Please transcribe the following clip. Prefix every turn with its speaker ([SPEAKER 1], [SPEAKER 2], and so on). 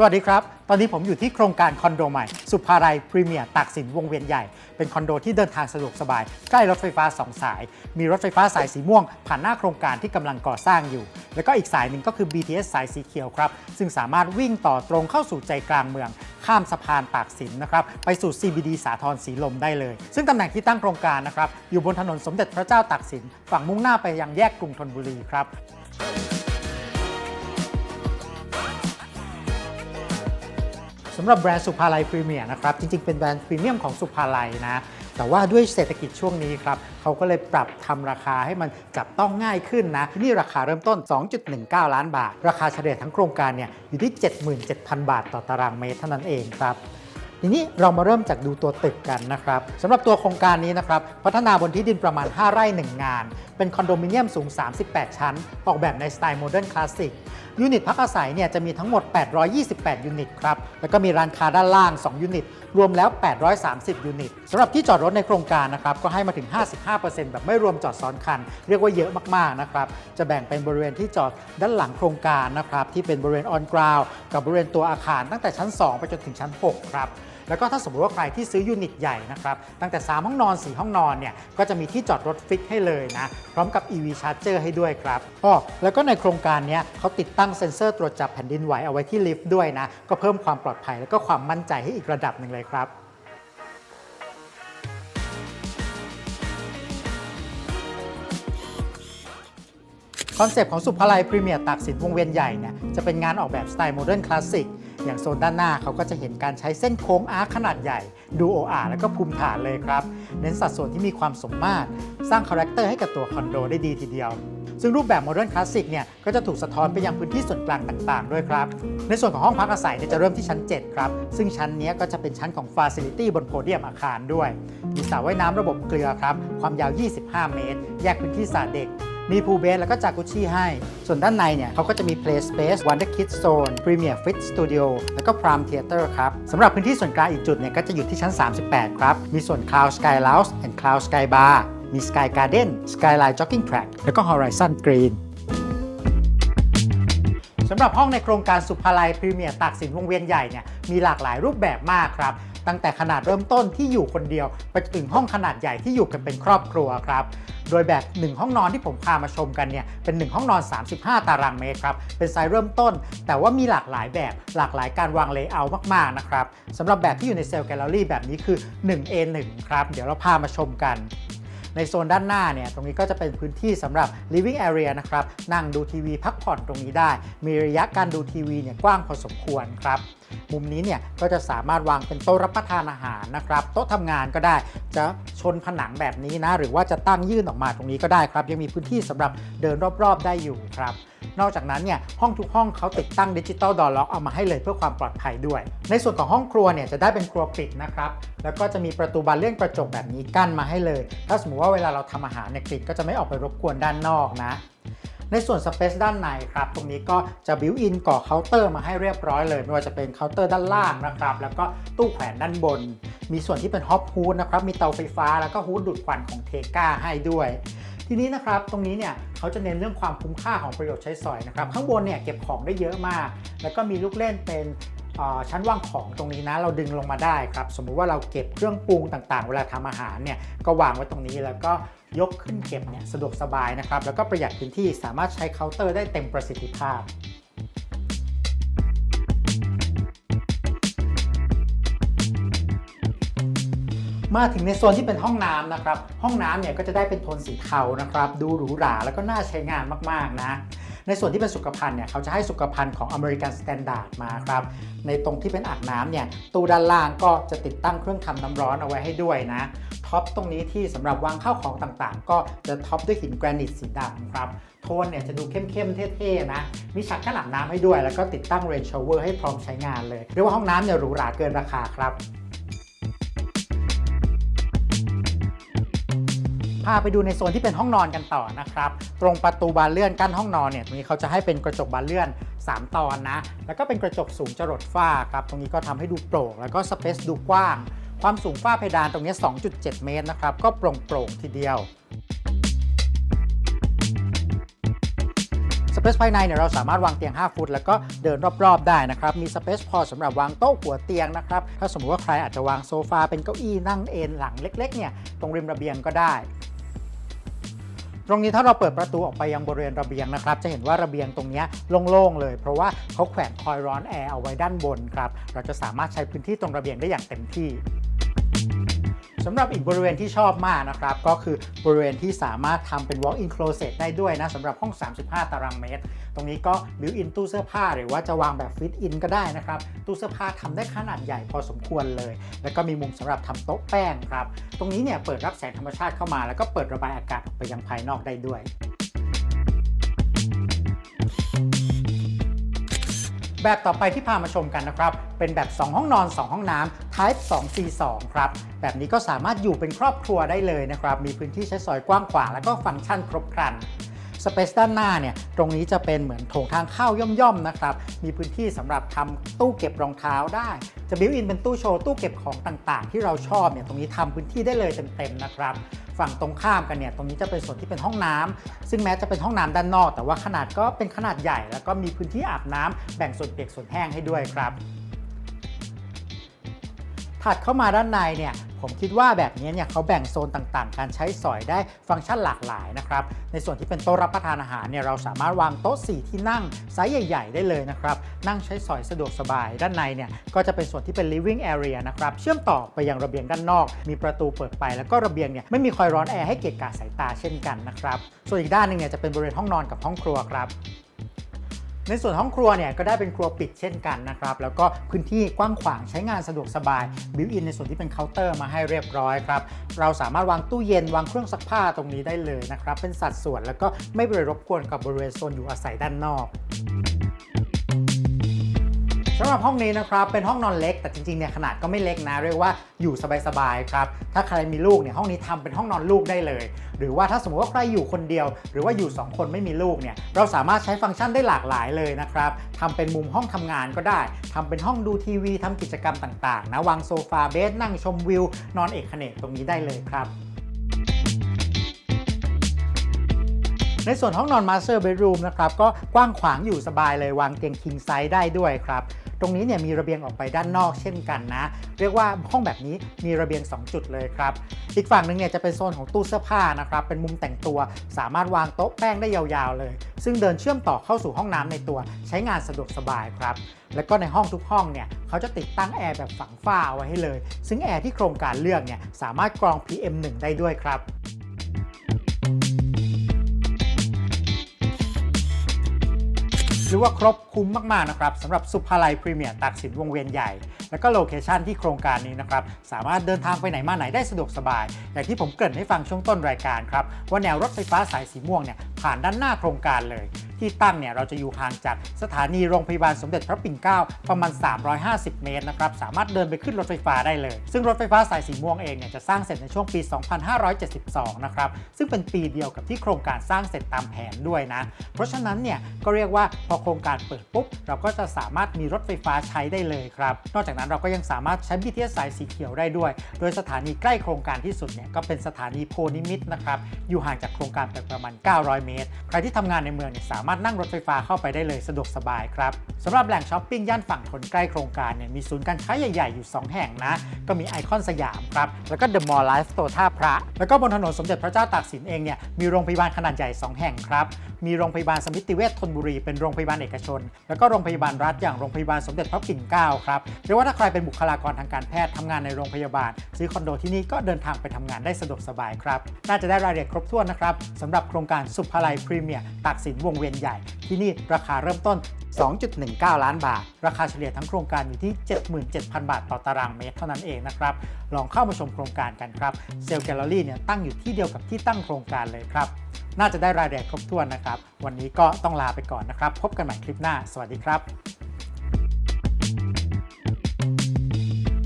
[SPEAKER 1] สวัสดีครับ ตอนนี้ผมอยู่ที่โครงการคอนโดใหม่ สุภาลัยพรีเมียร์ตักสินวงเวียนใหญ่ เป็นคอนโดที่เดินทางสะดวกสบาย ใกล้รถไฟฟ้า 2 สาย มีรถไฟฟ้าสายสีม่วง ผ่านหน้าโครงการที่กำลังก่อสร้างอยู่ แล้วก็อีกสายหนึ่งก็คือ BTS สายสีเขียวครับ ซึ่งสามารถวิ่งต่อตรงเข้าสู่ใจกลางเมือง ข้ามสะพานตากสินนะครับ ไปสู่ CBD สาทรสีลมได้เลย ซึ่งตำแหน่งที่ตั้งโครงการนะครับ อยู่บนถนนสมเด็จพระเจ้าตากสิน ฝั่งมุ่งหน้าไปยังแยกกรุงธนบุรีครับ สำหรับแบรนด์สุภาลัยพรีเมียร์นะครับ จริงๆ เป็นแบรนด์พรีเมียมของสุภาลัยนะ แต่ว่าด้วยเศรษฐกิจช่วงนี้ครับเขาก็เลยปรับทำราคาให้มันจับต้องง่ายขึ้นนะที่นี่ราคาเริ่มต้น 2.19 ล้านบาท ราคาเฉลี่ยทั้งโครงการเนี่ยอยู่ที่ 77,000 บาทต่อตารางเมตรเท่านั้นเองครับทีนี้เรามาเริ่มจากดูตัวตึกกันนะครับสำหรับตัวโครงการนี้นะครับ พัฒนาบนที่ดินประมาณ 5 ไร่ 1 งาน เป็นคอนโดมิเนียมสูง 38 ชั้น ออกแบบในสไตล์โมเดิร์นคลาสสิก ยูนิตพักอาศัยเนี่ยจะมีทั้งหมด 828 ยูนิตครับ แล้วก็มีร้านค้าด้านล่าง 2 ยูนิต รวมแล้ว 830 ยูนิตสำหรับที่จอดรถในโครงการนะครับ ก็ให้มาถึง 55%แบบไม่รวมจอดซ้อนคัน เรียกว่าเยอะมากๆนะครับ จะแบ่งเป็นบริเวณที่จอดด้านหลังโครงการนะครับ ที่เป็นบริเวณออนกราวกับบริเวณตัวอาคารตั้งแต่ชั้น 2 ไปจนถึงชั้น 6 ครับ แล้วก็ถ้าสมมติว่าใครที่ซื้อยูนิตใหญ่นะครับตั้งแต่ 3 ห้องนอน 4 ห้องนอนเนี่ยก็จะมีที่จอดรถฟิกให้เลยนะ พร้อมกับ EV Charger ให้ด้วยครับอ้อแล้วก็ในโครงการนี้เขาติดตั้งเซ็นเซอร์ตรวจจับแผ่นดินไหวเอาไว้ที่ลิฟต์ด้วยนะ ก็เพิ่มความปลอดภัยแล้วก็ความมั่นใจให้อีกระดับหนึ่งเลยครับคอนเซปต์ของสุภาลัยพรีเมียร์ตากสินวงเวียนใหญ่เนี่ยจะเป็นงานออกแบบสไตล์โมเดิร์นคลาสสิก อย่างโซนด้านหน้าเขาก็จะเห็นการใช้เส้นโค้งอาร์คขนาดใหญ่ ดูโออาร์แล้วก็ภูมิฐานเลยครับ เน้นสัดส่วนที่มีความสมมาตร สร้างคาแรคเตอร์ให้กับตัวคอนโดได้ดีทีเดียวซึ่งรูปแบบโมเดิร์นคลาสสิกเนี่ยก็จะถูกสะท้อนไปยังพื้นที่ส่วนกลางต่างๆ ด้วยครับ ในส่วนของห้องพักอาศัยเนี่ยจะเริ่มที่ชั้น 7 ครับ ซึ่งชั้นนี้ก็จะเป็นชั้นของฟาซิลิตี้บนโพเดียมอาคารด้วย มีสระว่ายน้ำระบบเกลือครับ ความยาว 25 เมตร แยกพื้นที่สระเด็ก มีพูเบสแล้วก็จากุชี่ให้ ส่วนด้านในเนี่ยเขาก็จะมี Play Space Wonder Kids Zone Premier Fit Studio แล้วก็ Prime Theater ครับสำหรับพื้นที่ส่วนกลางอีกจุดเนี่ยก็จะอยู่ที่ชั้น 38 ครับ มีส่วน Cloud Sky Lounge and Cloud Sky Bar มี Sky Garden Skyline Jogging Track แล้วก็ Horizon Green สำหรับห้องในโครงการสุภาลัยพรีเมียร์ตากสินวงเวียนใหญ่เนี่ยมีหลากหลายรูปแบบมากครับ ตั้งแต่ขนาดเริ่มต้นที่อยู่คนเดียว ไปจนถึงห้องขนาดใหญ่ที่อยู่กันเป็นครอบครัวครับ โดยแบบ 1 ห้องนอนที่ผมพามาชมกันเนี่ยเป็น 1 ห้องนอน 35 ตารางเมตรครับ เป็นไซส์เริ่มต้น แต่ว่ามีหลากหลายแบบหลากหลายการวางเลเยอร์มากๆนะครับสำหรับแบบที่อยู่ในเซลล์แกลเลอรี่แบบนี้คือ 1A1 ครับเดี๋ยวเราพามาชมกัน ในโซนด้านหน้าเนี่ยตรงนี้ก็จะเป็นพื้นที่สำหรับ living area นะครับนั่งดูทีวีพักผ่อนตรงนี้ได้ มีระยะการดูทีวีเนี่ยกว้างพอสมควรครับมุมนี้เนี่ยก็จะสามารถวางเป็นโต๊ะรับประทานอาหารนะครับโต๊ะทำงานก็ได้จะชนผนังแบบนี้นะ หรือว่าจะตั้งยื่นออกมาตรงนี้ก็ได้ครับ ยังมีพื้นที่สำหรับเดินรอบๆ ได้อยู่ครับ นอกจากนั้นเนี่ยห้องทุกห้องเขาติดตั้งดิจิตอลดอร์ล็อกเอามาให้เลยเพื่อความปลอดภัยด้วย ในส่วนของห้องครัวเนี่ยจะได้เป็นครัวปิดนะครับแล้วก็จะมีประตูบานเลื่อนกระจกแบบนี้กั้นมาให้เลย ถ้าสมมติว่าเวลาเราทำอาหารเนี่ยกลิ่นก็จะไม่ออกไปรบกวนด้านนอกนะในส่วนสเปซด้านในครับ ตรงนี้ก็จะบิวอินก่อเคาน์เตอร์มาให้เรียบร้อยเลย ไม่ว่าจะเป็นเคาน์เตอร์ด้านล่างนะครับ แล้วก็ตู้แขวนด้านบน มีส่วนที่เป็นฮอปฮูดนะครับ มีเตาไฟฟ้าแล้วก็ฮูดดูดควันของเทก้าให้ด้วย ทีนี้นะครับตรงนี้เนี่ยเขาจะเน้นเรื่องความคุ้มค่าของประโยชน์ใช้สอยนะครับข้างบนเนี่ยเก็บของได้เยอะมาก แล้วก็มีลูกเล่นเป็นเอ่อชั้นวางของตรงนี้นะเราดึงลงมาได้ครับ สมมุติว่าเราเก็บเครื่องปรุงต่างๆ เวลาทำอาหารเนี่ยก็วางไว้ตรงนี้แล้วก็ยกขึ้นเก็บเนี่ยสะดวกสบายนะครับแล้วก็ประหยัดพื้นที่สามารถใช้เคาน์เตอร์ได้เต็มประสิทธิภาพ มาถึงในโซนที่เป็นห้องน้ำนะครับ ห้องน้ำเนี่ยก็จะได้เป็นโทนสีเทานะครับ ดูหรูหราแล้วก็น่าใช้งานมากๆนะ ในส่วนที่เป็นสุขภัณฑ์เนี่ยเขาจะให้สุขภัณฑ์ของ American Standard มาครับ ในตรงที่เป็นอ่างน้ำเนี่ยตู้ด้านล่างก็จะติดตั้งเครื่องทำน้ำร้อนเอาไว้ให้ด้วยนะท็อปตรงนี้ที่สำหรับวางข้าวของต่างๆ ก็จะท็อปด้วยหินแกรนิตสีดำครับ โทนเนี่ยจะดูเข้มๆ เท่ๆ นะ มีฉักกั้นอาบน้ำให้ด้วย แล้วก็ติดตั้งเรนช h เวอร์ให้พร้อมใช้งานเลย เรียกว่าห้องน้ำเนี่ยหรูหราเกินราคาครับาไปดูในโซนที่เป็นห้องนอนกันต่อนะครับ ตรงประตูบานเลื่อนกั้นห้องนอนเนี่ยตรงนี้เขาจะให้เป็นกระจกบานเลื่อน 3 ตอนนะ แล้วก็เป็นกระจกสูงจรดฝ้าครับ ตรงนี้ก็ทำให้ดูโปร่งแล้วก็สเปซดูกว้าง ความสูงฝ้าเพดานตรงนี้ 2.7 เมตรนะครับ ก็โปร่งโปร่งทีเดียวสเปซภายในเนี่ยเราสามารถวางเตียง 5 ฟุต แล้วก็เดินรอบๆได้นะครับ มีสเปซพอสำหรับวางโต๊ะหัวเตียงนะครับ ถ้าสมมติว่าใครอาจจะวางโซฟาเป็นเก้าอี้นั่งเอนหลังเล็กๆเนี่ยตรงริมระเบียงก็ได้ ตรงนี้ถ้าเราเปิดประตูออกไปยังบริเวณระเบียงนะครับ จะเห็นว่าระเบียงตรงนี้โล่งๆเลย เพราะว่าเขาแขวนคอยร้อนแอร์เอาไว้ด้านบนครับ เราจะสามารถใช้พื้นที่ตรงระเบียงได้อย่างเต็มที่ สำหรับอีกบริเวณที่ชอบมากนะครับ ก็คือบริเวณที่สามารถทำเป็น walk-in closet ได้ด้วยนะสำหรับห้อง 35 ตารางเมตร ตรงนี้ก็ built-in ตู้เสื้อผ้า หรือว่าจะวางแบบ fit-in ก็ได้นะครับ ตู้เสื้อผ้าทำได้ขนาดใหญ่พอสมควรเลย แล้วก็มีมุมสำหรับทำโต๊ะแป้งครับ ตรงนี้เนี่ยเปิดรับแสงธรรมชาติเข้ามา แล้วก็เปิดระบายอากาศออกไปยังภายนอกได้ด้วย แบบต่อไปที่พามาชมกันนะครับ เป็นแบบ 2 ห้องนอน 2 ห้องน้ำ Type 2 C 2 ครับ แบบนี้ก็สามารถอยู่เป็นครอบครัวได้เลยนะครับ มีพื้นที่ใช้สอยกว้างขวางแล้วก็ฟังก์ชันครบครันสเปซด้านหน้าเนี่ยตรงนี้จะเป็นเหมือนโถงทางเข้าย่อมๆนะครับ มีพื้นที่สำหรับทำตู้เก็บรองเท้าได้ จะบิวอินเป็นตู้โชว์ ตู้เก็บของต่างๆ ที่เราชอบเนี่ยตรงนี้ทำพื้นที่ได้เลยเต็มๆนะครับ ฝั่งตรงข้ามกันเนี่ยตรงนี้จะเป็นส่วนที่เป็นห้องน้ำซึ่งแม้จะเป็นห้องน้ำด้านนอก แต่ว่าขนาดก็เป็นขนาดใหญ่ แล้วก็มีพื้นที่อาบน้ำแบ่งส่วนเปียกส่วนแห้งให้ด้วยครับ ถัดเข้ามาด้านในเนี่ยผมคิดว่าแบบนี้เนี่ยเขาแบ่งโซนต่างๆ การใช้สอยได้ฟังก์ชันหลากหลายนะครับ ในส่วนที่เป็นโต๊ะรับประทานอาหารเนี่ยเราสามารถวางโต๊ะ 4 ที่นั่งไซส์ใหญ่ ๆ ได้เลยนะครับ นั่งใช้สอยสะดวกสบายด้านในเนี่ยก็จะเป็นส่วนที่เป็น living area นะครับ เชื่อมต่อไปยังระเบียงด้านนอก มีประตูเปิดไปแล้วก็ระเบียงเนี่ยไม่มีคอยร้อนแอร์ให้เกะกะสายตาเช่นกันนะครับ ส่วนอีกด้านหนึงเนี่ยจะเป็นบริเวณห้องนอนกับห้องครัวครับ ในส่วนห้องครัวเนี่ยก็ได้เป็นครัวปิดเช่นกันนะครับ แล้วก็พื้นที่กว้างขวางใช้งานสะดวกสบาย บิวอินในส่วนที่เป็นเคาน์เตอร์มาให้เรียบร้อยครับ เราสามารถวางตู้เย็นวางเครื่องซักผ้าตรงนี้ได้เลยนะครับ เป็นสัดส่วนแล้วก็ไม่ไปรบกวนกับบริเวณโซนอยู่อาศัยด้านนอก สำหรับห้องนี้นะครับเป็นห้องนอนเล็ก แต่จริงๆเนี่ยขนาดก็ไม่เล็กนะ เรียกว่าอยู่สบายๆครับถ้าใครมีลูกเนี่ยห้องนี้ทำเป็นห้องนอนลูกได้เลย หรือว่าถ้าสมมติว่าใครอยู่คนเดียว หรือว่าอยู่ 2 คนไม่มีลูกเนี่ยเราสามารถใช้ฟังก์ชันได้หลากหลายเลยนะครับทำเป็นมุมห้องทำงานก็ได้ทำเป็นห้องดูทีวีทำกิจกรรมต่างๆนะวางโซฟาเบสนั่งชมวิวนอนเอกเขนกตรงนี้ได้เลยครับในส่วนห้องนอน Master Bedroom นะครับ ก็กว้างขวางอยู่สบายเลยวางเตียง king size ได้ด้วยครับ ตรงนี้เนี่ยมีระเบียงออกไปด้านนอกเช่นกันนะ เรียกว่าห้องแบบนี้มีระเบียง 2 จุดเลยครับ อีกฝั่งหนึ่งเนี่ยจะเป็นโซนของตู้เสื้อผ้านะครับ เป็นมุมแต่งตัว สามารถวางโต๊ะแป้งได้ยาวๆเลย ซึ่งเดินเชื่อมต่อเข้าสู่ห้องน้ำในตัวใช้งานสะดวกสบายครับแล้วก็ในห้องทุกห้องเนี่ยเขาจะติดตั้งแอร์แบบฝังฝ้าเอาไว้ให้เลย ซึ่งแอร์ที่โครงการเลือกเนี่ยสามารถกรอง PM1 ได้ด้วยครับ หรือว่าครบคุ้มมากๆนะครับสำหรับสุภาลัยพรีเมียร์ตักสินวงเวียนใหญ่ แล้วก็โลเคชันที่โครงการนี้นะครับสามารถเดินทางไปไหนมาไหนได้สะดวกสบาย อย่างที่ผมเกริ่นให้ฟังช่วงต้นรายการครับว่าแนวรถไฟฟ้าสายสีม่วงเนี่ยผ่านด้านหน้าโครงการเลย ที่ตั้งเนี่ยเราจะอยู่ห่างจากสถานีโรงพยาบาลสมเด็จพระปิ่นเกล้าประมาณ 350 เมตรนะครับสามารถเดินไปขึ้นรถไฟฟ้าได้เลย ซึ่งรถไฟฟ้าสายสีม่วงเองเนี่ยจะสร้างเสร็จในช่วงปี 2572 นะครับซึ่งเป็นปีเดียวกับที่โครงการสร้างเสร็จตามแผนด้วยนะ เพราะฉะนั้นเนี่ยก็เรียกว่าพอโครงการเปิดปุ๊บ เราก็จะสามารถมีรถไฟฟ้าใช้ได้เลยครับ นอกจากนั้นเราก็ยังสามารถใช้ BTS สายสีเขียวได้ด้วย โดยสถานีใกล้โครงการที่สุดเนี่ยก็เป็นสถานีโพนิมิตนะครับอยู่ห่างจากโครงการไปประมาณ 900 เมตร ใครที่ทำงานในเมืองเนี่ยสามารถนั่งรถไฟฟ้าเข้าไปได้เลยสะดวกสบายครับสำหรับแหล่งช้อปปิ้งย่านฝั่งทนใกล้โครงการเนี่ยมีศูนย์การค้าใหญ่ๆ อยู่ 2 แห่งนะ ก็มีไอคอนสยามครับ แล้วก็เดอะมอลล์ไลฟ์สโตร์ท่าพระ แล้วก็บนถนนสมเด็จพระเจ้าตากสินเองเนี่ยมีโรงพยาบาลขนาดใหญ่ 2 แห่งครับ มีโรงพยาบาลสมิติเวชธนบุรีเป็นโรงพยาบาลเอกชน แล้วก็โรงพยาบาลรัฐอย่างโรงพยาบาลสมเด็จพระปิ่นเกล้าครับเรียกว่าถ้าใครเป็นบุคลากรทางการแพทย์ทำงานในโรงพยาบาล ซื้อคอนโดที่นี่ก็เดินทางไปทำงานได้สะดวกสบายครับน่าจะได้รายละเอียดครบถ้วนนะครับสำหรับโครงการสุภาลัยพรีเมียร์ตักสินวงเวียนใหญ่ ที่นี่ราคาเริ่มต้น 2.19 ล้านบาท ราคาเฉลี่ยทั้งโครงการอยู่ที่ 77,000 บาทต่อตารางเมตรเท่านั้นเองนะครับ ลองเข้ามาชมโครงการกันครับ เซลล์แกลเลอรี่เนี่ยตั้งอยู่ที่เดียวกับที่ตั้งโครงการเลยครับ น่าจะได้รายละเอียดครบถ้วนนะครับ วันนี้ก็ต้องลาไปก่อนนะครับ พบกันใหม่คลิปหน้า สวัสดีครับ